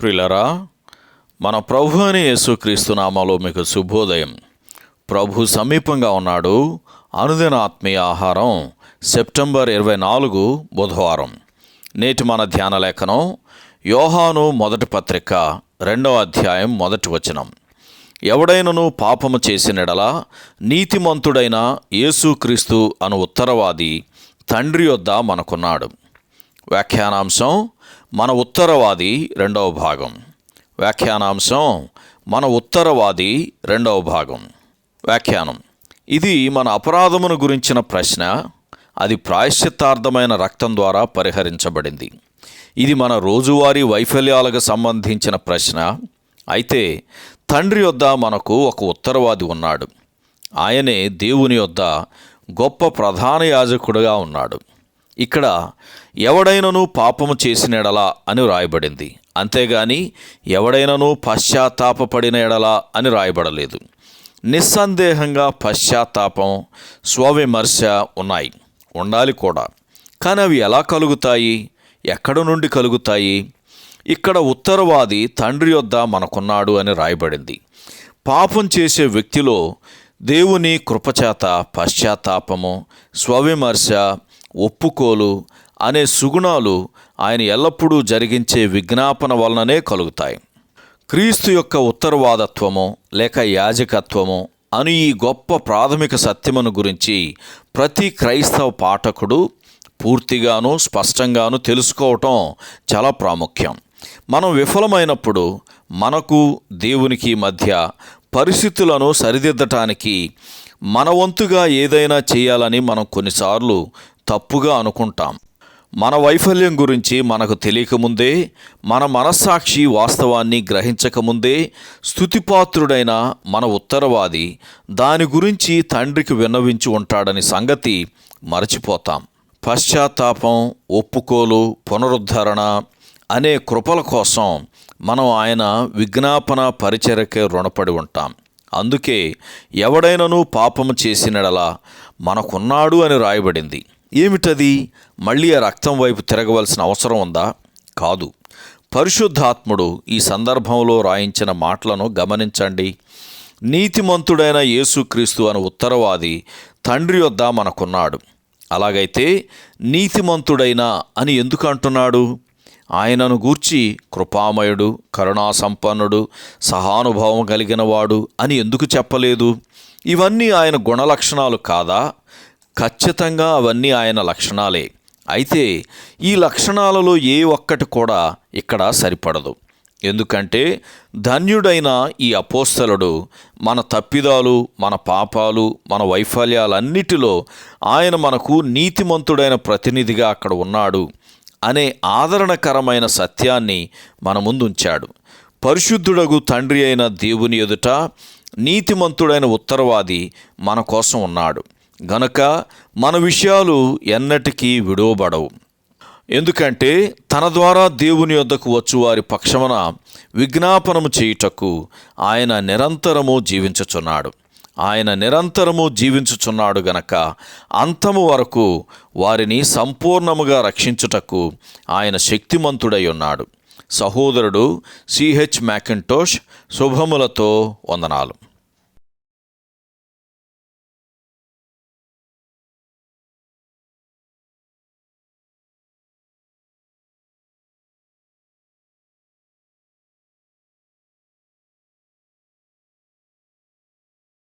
ప్రిలరా మన ప్రభు అని యేసుక్రీస్తు నామాలో మీకు శుభోదయం. ప్రభు సమీపంగా ఉన్నాడు. అనుదిన ఆత్మీయ ఆహారం సెప్టెంబర్ ఇరవై నాలుగు బుధవారం. నేటి మన ధ్యాన లేఖనం యోహాను మొదటి పత్రిక రెండవ అధ్యాయం మొదటి వచనం. ఎవడైనను పాపము చేసినడలా నీతిమంతుడైన యేసుక్రీస్తు అను ఉత్తరవాది తండ్రి యొద్ద మనకున్నాడు. వ్యాఖ్యానాంశం మన ఉత్తరవాది రెండవ భాగం. వ్యాఖ్యానాంశం మన ఉత్తరవాది రెండవ భాగం. వ్యాఖ్యానం ఇది మన అపరాధమును గురించిన ప్రశ్న అది ప్రాయశ్చిత్తార్థమైన రక్తం ద్వారా పరిహరించబడింది. ఇది మన రోజువారీ వైఫల్యాలకు సంబంధించిన ప్రశ్న. అయితే తండ్రి యొద్ద మనకు ఒక ఉత్తరవాది ఉన్నాడు. ఆయనే దేవుని యొద్ద గొప్ప ప్రధాన యాజకుడుగా ఉన్నాడు. ఇక్కడ ఎవడైనను పాపము చేసిన ఎడలా అని వ్రాయబడింది. అంతేగాని ఎవడైనను పశ్చాత్తాపపడిన ఎడలా అని రాయబడలేదు నిస్సందేహంగా పశ్చాత్తాపం స్వవిమర్శ ఉన్నాయి. ఉండాలి కూడా. కానీ అవి ఎలా కలుగుతాయి? ఎక్కడ నుండి కలుగుతాయి? ఇక్కడ ఉత్తరవాది తండ్రి యొద్ద మనకున్నాడు అని రాయబడింది పాపం చేసే వ్యక్తిలో దేవుని కృపచేత పశ్చాత్తాపము స్వవిమర్శ ఒప్పుకోలు అనే సుగుణాలు ఆయన ఎల్లప్పుడూ జరిగించే విజ్ఞాపన వలననే కలుగుతాయి. క్రీస్తు యొక్క ఉత్తరవాదత్వము లేక యాజకత్వము అను ఈ గొప్ప ప్రాథమిక సత్యమును గురించి ప్రతి క్రైస్తవ పాఠకుడు పూర్తిగాను స్పష్టంగాను తెలుసుకోవటం చాలా ప్రాముఖ్యం. మనం విఫలమైనప్పుడు మనకు దేవునికి మధ్య పరిస్థితులను సరిదిద్దటానికి మన వంతుగా ఏదైనా చేయాలని మనం కొన్నిసార్లు తప్పుగా అనుకుంటాం. మన వైఫల్యం గురించి మనకు తెలియకముందే మన మనస్సాక్షి వాస్తవాన్ని గ్రహించకముందే స్థుతిపాత్రుడైన మన ఉత్తరవాది దాని గురించి తండ్రికి విన్నవించి ఉంటాడని సంగతి మరచిపోతాం. పశ్చాత్తాపం ఒప్పుకోలు పునరుద్ధరణ అనే కృపల కోసం మనం ఆయన విజ్ఞాపన పరిచరకే రుణపడి ఉంటాం. అందుకే ఎవడైనను పాపము చేసినడలా మనకున్నాడు అని రాయబడింది. ఏమిటది? మళ్ళీ ఆ రక్తం వైపు తిరగవలసిన అవసరం ఉందా? కాదు. పరిశుద్ధాత్ముడు ఈ సందర్భంలో రాయించిన మాటలను గమనించండి. నీతిమంతుడైన యేసుక్రీస్తు అను ఉత్తరవాది తండ్రి వద్ద మనకున్నాడు. అలాగైతే నీతిమంతుడైన అని ఎందుకు అంటున్నాడు? ఆయనను గూర్చి కృపామయుడు కరుణాసంపన్నుడు సహానుభావం కలిగినవాడు అని ఎందుకు చెప్పలేదు? ఇవన్నీ ఆయన గుణలక్షణాలు కాదా? ఖచ్చితంగా అవన్నీ ఆయన లక్షణాలే. అయితే ఈ లక్షణాలలో ఏ ఒక్కటి కూడా ఇక్కడ సరిపడదు. ఎందుకంటే ధన్యుడైన ఈ అపోస్తలుడు మన తప్పిదాలు మన పాపాలు మన వైఫల్యాలన్నిటిలో ఆయన మనకు నీతిమంతుడైన ప్రతినిధిగా అక్కడ ఉన్నాడు అనే ఆదరణకరమైన సత్యాన్ని మన ముందుంచాడు. పరిశుద్ధుడగు తండ్రి అయిన దేవుని ఎదుట నీతిమంతుడైన ఉత్తరవాది మన కోసం ఉన్నాడు. గనక మన విషయాలు ఎన్నటికీ విడువబడవు. ఎందుకంటే తన ద్వారా దేవుని యొద్దకు వచ్చు వారి పక్షమున విజ్ఞాపనము చేయుటకు ఆయన నిరంతరము జీవించుచున్నాడు. ఆయన నిరంతరము జీవించుచున్నాడు గనక అంతము వరకు వారిని సంపూర్ణముగా రక్షించుటకు ఆయన శక్తిమంతుడై ఉన్నాడు. సహోదరుడు సిహెచ్ మ్యాకింటోష్ శుభములతో వందనాలు.